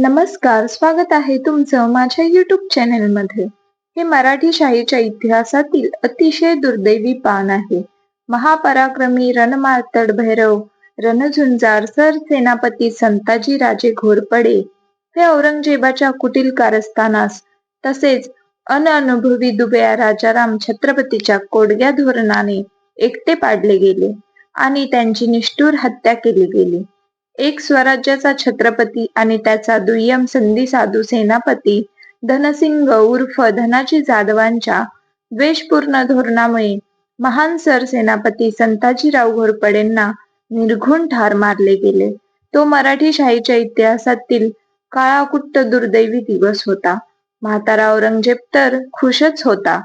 नमस्कार स्वागत आहे तुमचं माझ्या युट्यूब चॅनेलमध्ये हे मराठी शाहीच्या इतिहासातील अतिशय दुर्दैवी पान आहे. महापराक्रमी रणमार्तड भैरव रणझुंजार सर सेनापती संताजी राजे घोरपडे हे औरंगजेबाच्या कुटील कारस्थानास तसेच अनअनुभवी दुबया राजाराम छत्रपतीच्या कोडग्या धोरणाने एकटे पाडले गेले आणि त्यांची निष्ठूर हत्या केली गेली. एक स्वराज्याचा छत्रपती आणि त्याचा दुय्यम संधी साधू सेनापती धनसिंग उर्फ धनाजी जाधवांच्या द्वेषपूर्ण धोरणामुळे महान सर सेनापती संताजीराव घोरपडेंना निर्घुण ठार मारले गेले. तो मराठी शाहीच्या इतिहासातील काळाकुट्ट दुर्दैवी दिवस होता. म्हातारा औरंगजेब तर खुशच होता.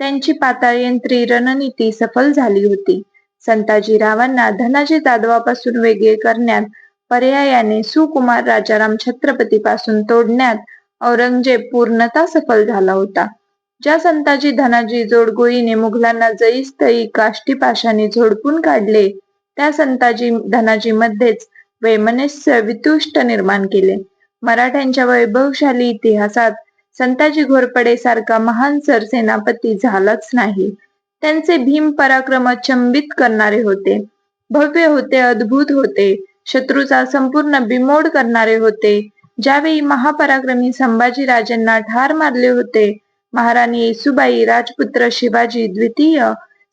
त्यांची पाताळयंत्री रणनीती सफल झाली होती. संताजीरावांना धनाजी जाधवापासून वेगळे करण्यात पर्यायाने सुकुमार राजाराम छत्रपती पासून तोडण्यात औरंगजेब पूर्णता सफल झाला होता. ज्या संताजी धनाजी जोडगोळीने मुघलांना जईस तई काष्टी पाशाने झोडपून काढले त्या संताजी धनाजी मध्येच वैमनस्य वितुष्ट निर्माण केले. मराठ्यांच्या वैभवशाली इतिहासात संताजी घोरपडे सारखा महान सरसेनापती झालाच नाही. त्यांचे भीम पराक्रम अचंबित करणारे होते. भव्य होते अद्भुत होते. शत्रूचा संपूर्ण बिमोड करणारे होते. ज्यावेळी महापराक्रमी संभाजी राजांना ठार मारले होते महाराणी येसुबाई राजपुत्र शिवाजी द्वितीय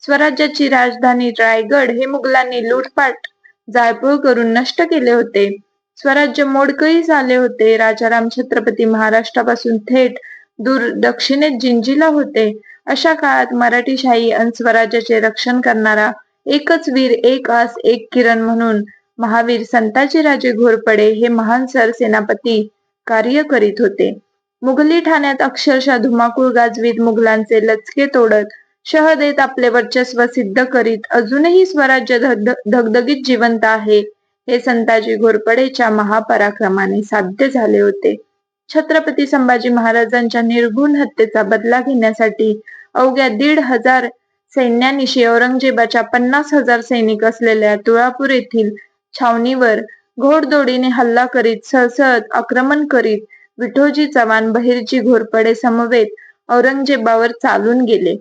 स्वराज्याची राजधानी रायगड हे मुघलांनी लूटपाट जाळपोळ करून नष्ट केले होते. स्वराज्य मोडकळी झाले होते. राजाराम छत्रपती महाराष्ट्रापासून थेट दूर दक्षिणेत जिंजीला होते. अशा काळात मराठी शाही अन स्वराज्याचे रक्षण करणारा एकच वीर एक आस एक किरण म्हणून महावीर संताजी राजे घोरपडे हे महान सरसेनापती कार्य करीत होते. मुघली ठाण्यात अक्षरशः धुमाकूळ गाजवीत मुघलांचे लचके तोडत शह देत आपले वर्चस्व सिद्ध करीत अजूनही स्वराज्य धगधगीत जिवंत आहे हे संताजी घोरपडेच्या महापराक्रमाने साध्य झाले होते. छत्रपती संभाजी महाराजांच्या निर्गुण हत्येचा बदला घेण्यासाठी अवघ्या दीड हजार सैन्यानिशी औरंगजेबाच्या पन्नास हजार सैनिक असलेल्या तुळापूर येथील छावणीवर घोडदोडीने हल्ला करीत सळसळत आक्रमण करीत विठोजी चव्हाण बहिरजी घोरपडे समवेत औरंगजेबावर चालून गेले.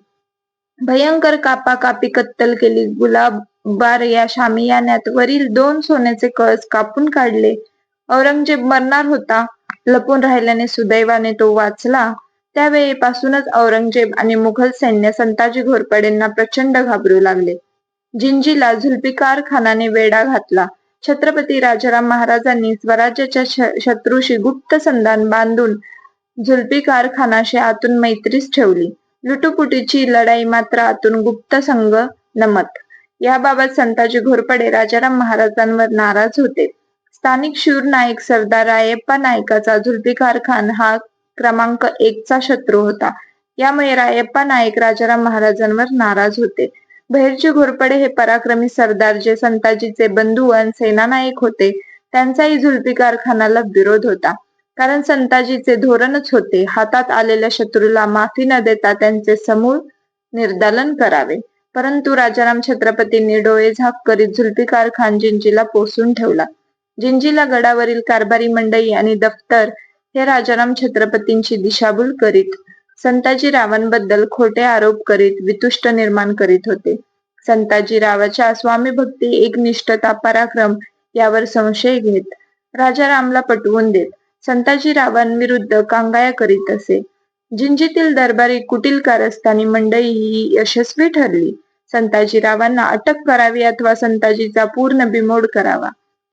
भयंकर कापाकापी कत्तल केली. गुलाबबार या शामियान्यात वरील दोन सोन्याचे कळस कापून काढले. औरंगजेब मरणार होता लपून राहिल्याने सुदैवाने तो वाचला. त्यावेळेपासूनच औरंगजेब आणि मुघल सैन्य संताजी घोरपडेंना प्रचंड घाबरू लागले. जिंजीला झुल्पिकार खानाने वेढा घातला. छत्रपती राजाराम महाराजांनी स्वराज्याच्या शत्रूशी गुप्त संधान बांधून झुल्फिकार खानाशी आतून मैत्रीच ठेवली. लुटुपुटीची लढाई मात्र आतून गुप्त संघ नमत. याबाबत संताजी घोरपडे राजाराम महाराजांवर नाराज होते. स्थानिक शूर नायक सरदार रायप्पा नायकाचा झुल्फिकार खान हा क्रमांक एकचा शत्रू होता. यामुळे रायप्पा नायक राजाराम महाराजांवर नाराज होते. बहिरजी घोरपडे हे पराक्रमी सरदार जे संताजीचे बंधू आणि सेनानायक होते त्यांचाही झुल्फिकार खानाला विरोध होता. कारण संताजीचे धोरणच होते हातात आलेल्या शत्रूला माफी न देता त्यांचे समूळ निर्दालन करावे. परंतु राजाराम छत्रपतींनी डोळे झाक करीत झुल्फिकार खान जिंजीला पोसून ठेवला. जिंजीला गडावरील कारभारी मंडई आणि दफ्तर हे राजाराम छत्रपतींची दिशाभूल करीत संताजी रावांबद्दल खोटे आरोप करीत वितुष्ट निर्माण करीत होते. संताजी रावाच्या स्वामी भक्ती एकनिष्ठता पराक्रम यावर संशय घेत राजा रामला पटवून देत संताजी रावांविरुद्ध कांगाया करीत असे. जिंजीतील दरबारी कुटील कारस्थानी मंडळी ही यशस्वी ठरली. संताजी रावांना अटक करावी अथवा संताजीचा पूर्ण बिमोड करावा.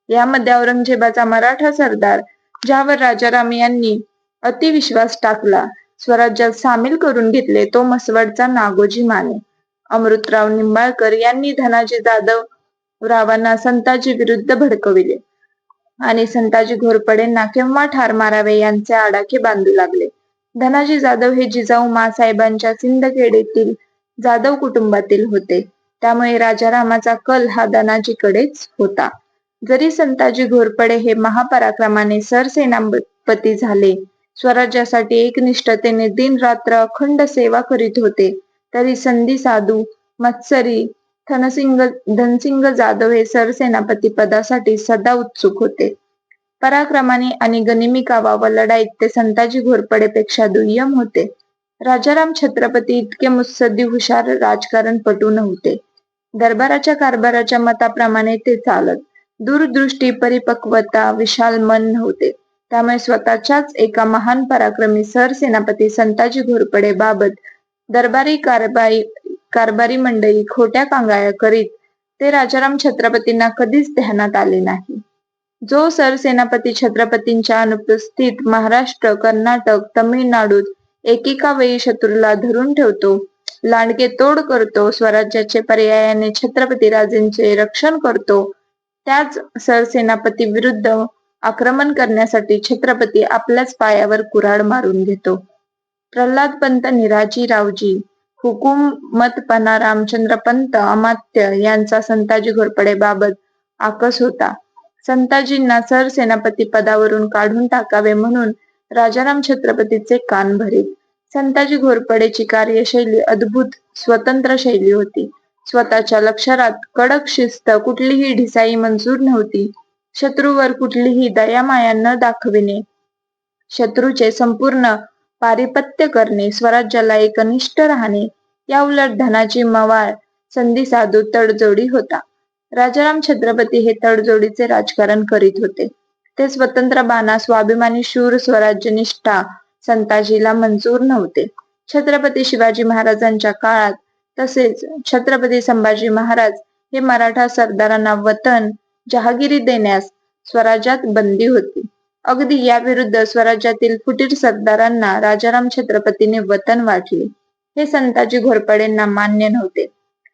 यामध्ये औरंगजेबाचा मराठा सरदार ज्यावर राजाराम यांनी अतिविश्वास टाकला स्वराज्यात सामील करून घेतले तो मसवडचा नागोजी माने. अमृतराव निंबाळकर यांनी धनाजी जाधव रावांना संताजी विरुद्ध भडकविले. आणि संताजी घोरपडेंना केव्हा ठार मारावे यांचे आडाखे बांधू लागले. धनाजी जाधव हे जिजाऊ मासाहेबांच्या सिंदखेडेतील जाधव कुटुंबातील होते. त्यामुळे राजारामाचा कल हा धनाजीकडेच होता. जरी संताजी घोरपडे हे महापराक्रमाने सरसेनापती झाले स्वराज्यासाठी एकनिष्ठतेने दिन रात्र अखंड सेवा करीत होते. तरी संधी साधू मत्सरी धनसिंग धनसिंग जाधव हे सरसेनापती पदासाठी सदा उत्सुक होते. पराक्रमाने आणि गनिमी कावा व लढाईत ते संताजी घोरपडेपेक्षा दुय्यम होते. राजाराम छत्रपती इतके मुत्सद्दी हुशार राजकारणपटू नव्हते. दरबाराच्या कारभाराच्या मताप्रमाणे ते चालत. दूरदृष्टी परिपक्वता विशाल मन नव्हते. त्यामुळे स्वतःच्याच एका महान पराक्रमी सरसेनापती संताजी घोरपडे बाबत दरबारी कारबाई कारभारी मंडळी खोट्या कांगाया करीत ते राजाराम छत्रपतींना कधीच ध्यानात आले नाही. जो सरसेनापती छत्रपतींच्या अनुपस्थित महाराष्ट्र कर्नाटक तमिळनाडूत एकेका वेळी शत्रूला धरून ठेवतो लांडगे तोड करतो स्वराज्याचे पर्यायाने छत्रपती राजेंचे रक्षण करतो त्याच सरसेनापती विरुद्ध आक्रमण करण्यासाठी छत्रपती आपल्याच पायावर कुऱ्हाड मारून घेतो. प्रल्हाद पंत निराजी रावजी हुकुमतपणा रामचंद्र पंत अमात्य यांचा संताजी घोरपडे बाबत आकस होता. संताजींना सरसेनापती पदावरून काढून टाकावे म्हणून राजाराम छत्रपतीचे कान भरीत. संताजी घोरपडेची कार्यशैली अद्भुत स्वतंत्र शैली होती. स्वतःच्या लक्षरात कडक शिस्त कुठलीही ढिसाई मंजूर नव्हती. शत्रूवर कुठलीही दयामाया न दाखविणे. शत्रूचे संपूर्ण पारिपत्य करणे स्वराज्याला एकनिष्ठ राहणे या उलट धनाची मवाळ संधी साधू तडजोडी होता. राजाराम छत्रपती हे तडजोडीचे राजकारण करीत होते. ते स्वतंत्र बाणा स्वाभिमानी शूर स्वराज्य निष्ठा संताजीला मंजूर नव्हते. छत्रपती शिवाजी महाराजांच्या काळात तसेच छत्रपती संभाजी महाराज हे मराठा सरदारांना वतन जहागिरी देण्यास स्वराज्यात बंदी होती. अगदी या विरुद्ध स्वराज्यातील फुटीर सरदारांना राजाराम छत्रपतीने वतन वाटले. हे संताजी घोरपडेंना मान्य नव्हते.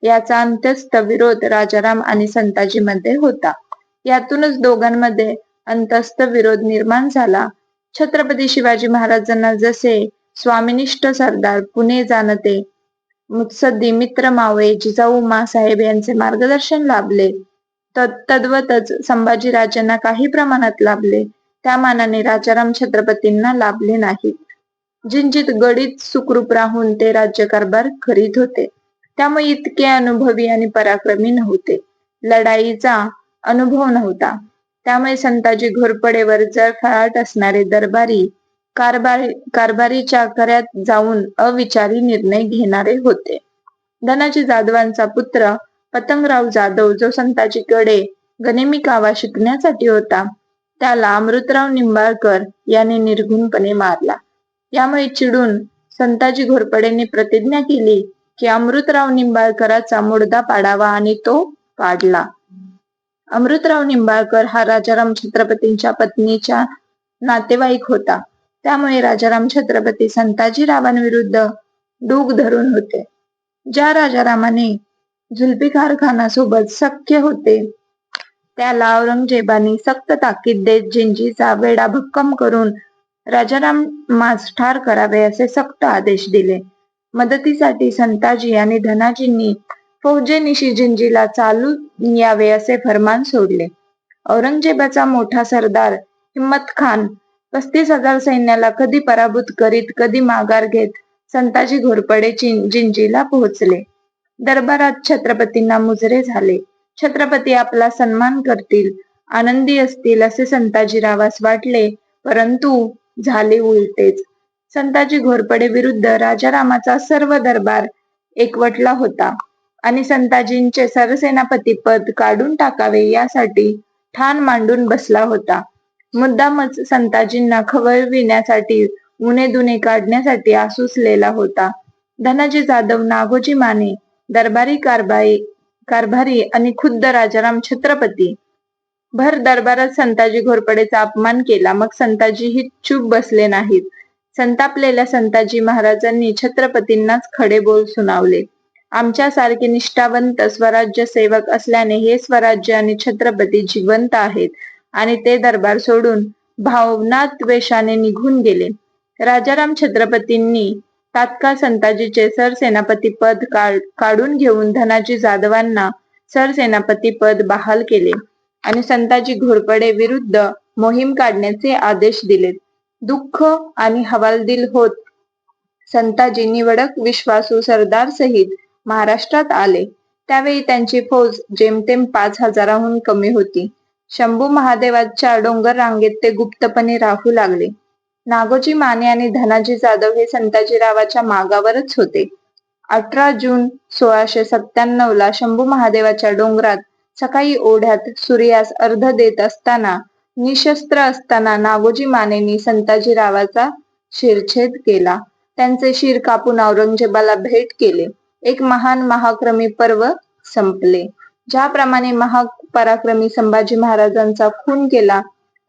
याचा अंत्यस्त विरोध राजाराम आणि संताजी मध्ये होता. यातूनच दोघांमध्ये अंतस्थ विरोध निर्माण झाला. छत्रपती शिवाजी महाराजांना जसे स्वामिनिष्ठ सरदार पुणे जाणते मुत्सद्दी मित्र मावळे जिजाऊ मासाहेब यांचे मार्गदर्शन लाभले. तद्वतच संभाजीराजांना काही प्रमाणात लाभले. त्या मानाने राजाराम छत्रपतींना लाभले नाहीत. जिंजीत गडीत सुखरूप राहून ते राज्यकारभार करीत होते. त्यामुळे इतके अनुभवी आणि पराक्रमी नव्हते. लढाईचा अनुभव नव्हता. त्यामुळे संताजी घोरपडेवर जळफळाट असणारे दरबारी कारभारी कारभारीच्या कर्यात जाऊन अविचारी निर्णय घेणारे होते. धनाजी जाधवांचा पुत्र पतंगराव जाधव जो संताजीकडे गनेमी कावा शिकण्यासाठी होता त्याला अमृतराव निंबाळकर याने निर्घुणपणे मारला. यामुळे चिडून संताजी घोरपडेने प्रतिज्ञा केली की अमृतराव निंबाळकराचा मुडदा पाडावा आणि तो पाडला. अमृतराव निंबाळकर हा राजाराम छत्रपतींच्या पत्नीच्या नातेवाईक होता. त्यामुळे राजाराम छत्रपती संताजीरावांविरुद्ध डूग धरून होते. ज्या राजारामाने जुल्फिकार खानासोबत सख्य होते. त्याला औरंगजेबाने सक्त ताकीद देत जिंजीचा वेडा भक्कम करून राजाराम मास ठार करावे असे सक्त आदेश दिले. मदतीसाठी संताजी आणि धनाजींनी फौजेनिशी जिंजीला चालू यावे असे फरमान सोडले. औरंगजेबाचा मोठा सरदार हिम्मत खान पस्तीस हजार सैन्याला कधी पराभूत करीत कधी माघार घेत संताजी घोरपडे जिंजीला पोहोचले. दरबारात छत्रपतींना मुजरे झाले. छत्रपती आपला सन्मान करतील. आनंदी असतील असे संताजी रावास वाटले परंतु झाले उलटेच. संताजी घोरपडे विरुद्ध राजारामाचा सर्व दरबार एकवटला होता आणि संताजींचे सरसेनापती पद काढून टाकावे यासाठी ठाण मांडून बसला होता. मुद्दामच संताजींना खवळविण्यासाठी उणे दुने काढण्यासाठी आसुसलेला होता. धनाजी जाधव नागोजी माने दरबारी कारभारी कारभारी आणि खुद्द राजाराम छत्रपती. भर दरबारात संताजी घोरपडेचा अपमान केला. मग संताजी ही चूप बसले नाहीत. संतापलेल्या संताजी महाराजांनी छत्रपतींनाच खडे बोल सुनावले. आमच्यासारखे निष्ठावंत स्वराज्य सेवक असल्याने हे स्वराज्य आणि छत्रपती जिवंत आहेत आणि ते दरबार सोडून भावनात्वेषाने निघून गेले. राजाराम छत्रपतींनी तात्काळ संताजीचे सरसेनापती पद काढून घेऊन धनाजी जाधवांना सरसेनापती पद बहाल केले आणि संताजी घोरपडे विरुद्ध मोहीम काढण्याचे आदेश दिले. दुःख आणि हवालदिल होत संताजी निवडक विश्वासू सरदार सहित महाराष्ट्रात आले. त्यावेळी त्यांची फौज जेमतेम पाच हजाराहून कमी होती. शंभू महादेवाच्या डोंगर रांगेत ते गुप्तपणे राहू लागले. नागोजी माने आणि धनाजी जाधव हे संताजीरावाच्या मागावरच होते. अठरा जून सोळाशे सत्त्याण्णव ला शंभू महादेवाच्या डोंगरात सकाळी ओढ्यात सूर्यास अर्ध देत असताना निशस्त्र असताना नागोजी मानेनी संताजीरावाचा शिरछेद केला. त्यांचे शिर कापून औरंगजेबाला भेट केले. एक महान महाक्रमी पर्व संपले. ज्याप्रमाणे महापराक्रमी संभाजी महाराजांचा खून केला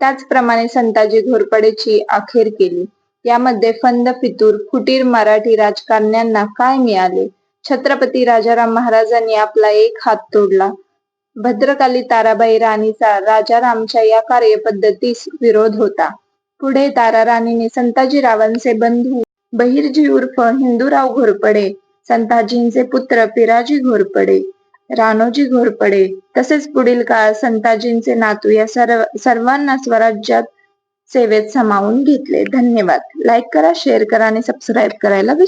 त्याचप्रमाणे संताजी घोरपडेची अखेर केली. यामध्ये फंद फितूर फुटीर मराठी राजकारण्यांना काय मिळाले? छत्रपती राजाराम महाराजांनी आपला एक हात तोडला. भद्रकाली ताराबाई राणीचा राजारामच्या या कार्यपद्धतीस विरोध होता. पुढे तारा राणीने संताजीरावांचे बंधू बहिर्जी उर्फ हिंदूराव घोरपडे संताजींचे पुत्र पिराजी घोरपडे रानोजी घोरपडे तसेच पुढील काळात संताजींचे नातू या सर्व सर्वांना स्वराज्यात सेवेत सामावून घेतले. धन्यवाद. लाईक करा शेअर करा आणि सबस्क्राईब करायला विसरू